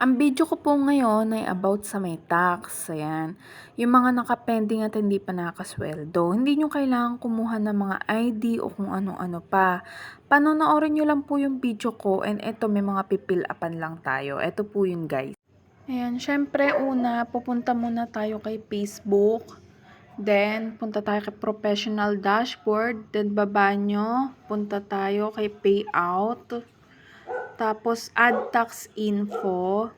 Ang video ko po ngayon ay about sa may tax. Ayan. Yung mga nakapending at hindi pa nakasweldo. Hindi nyo kailangan kumuha ng mga ID o kung ano-ano pa. Panonoorin nyo lang po yung video ko and ito may mga pipil-upan lang tayo. Ito po yun guys. Ayan, syempre una, pupunta muna tayo kay Facebook. Then, punta tayo kay professional dashboard. Then, baba nyo, punta tayo kay payout. Tapos, add tax info.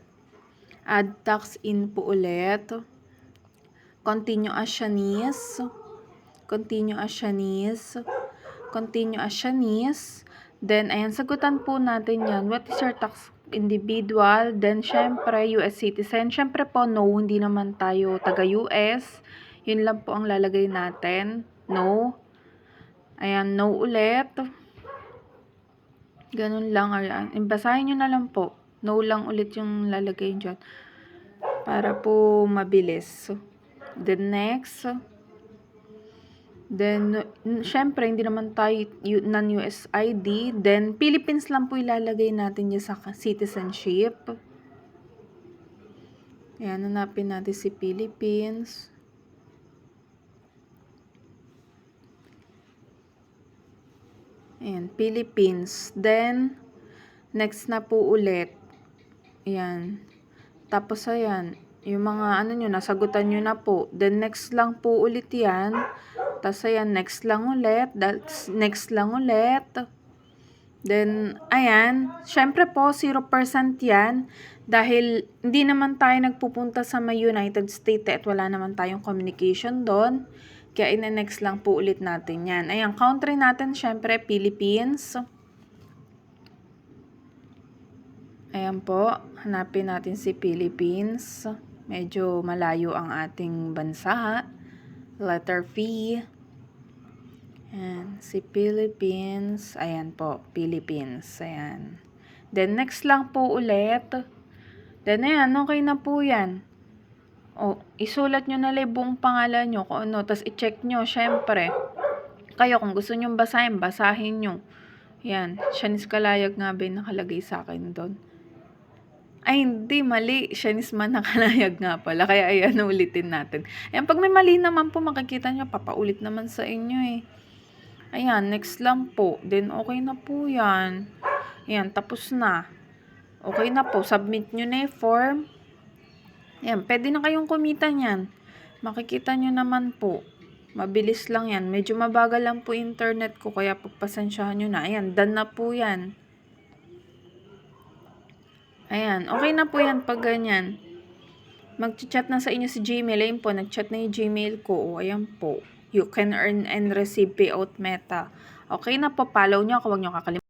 Add tax info ulit. Continue as Shanice. Continue as Shanice. Continue as Shanice. Then, ayan, sagutan po natin yan. What is your tax individual? Then, syempre, US citizen. Syempre po, no, hindi naman tayo taga-US. Yun lang po ang lalagay natin. No. Ayan, no ulit. Ganun lang. Ayan. Basahin nyo na lang po. No lang ulit yung lalagay dyan. Para po mabilis. Then next. Then, syempre, hindi naman tayo U- non-US ID. Then, Philippines lang po ilalagay natin dyan sa citizenship. Ayan, hanapin natin si Philippines. Ayan, Philippines. Then, next na po ulit. Ayan. Tapos, ayan. Yung mga ano nyo, nasagutan nyo na po. Then, next lang po ulit yan. Tapos, ayan, next lang ulit. That's, next lang ulit. Then, ayan. Syempre po, 0% yan. Dahil, hindi naman tayo nagpupunta sa may United States at wala naman tayong communication doon. Kaya, ina-next lang po ulit natin yan. Ayan, country natin, syempre, Philippines. Ayan po, hanapin natin si Philippines. Medyo malayo ang ating bansa. Letter P. Ayan, si Philippines. Ayan po, Philippines. Ayan. Then, next lang po ulit. Then, ayan, okay na po yan. O, isulat nyo na lang buong pangalan nyo kung ano. Tapos, i-check nyo, syempre. Kayo, kung gusto nyo basahin, basahin nyo. Yan, Shanice Kalayag nga ba nakalagay sa akin doon. Ay, hindi, mali. Shanice man nakalayag nga pala. Kaya ayan, ulitin natin. Ayan, pag may mali naman po, makikita nyo, papaulit naman sa inyo eh. Ayan, next lang po. Then, okay na po yan. Ayan, tapos na. Okay na po. Submit nyo na yung form. Ayan, pwede na kayong kumita niyan. Makikita nyo naman po. Mabilis lang yan. Medyo mabagal lang po internet ko, kaya pagpasensyahan nyo na. Ayan, done na po yan. Ayan, okay na po yan pag ganyan. Mag-chat na sa inyo si Gmail. Ayun po, nag-chat na yung Gmail ko. O, ayan po. You can earn and receive payout meta. Okay na po, follow nyo ako. Huwag nyo kakalimutan.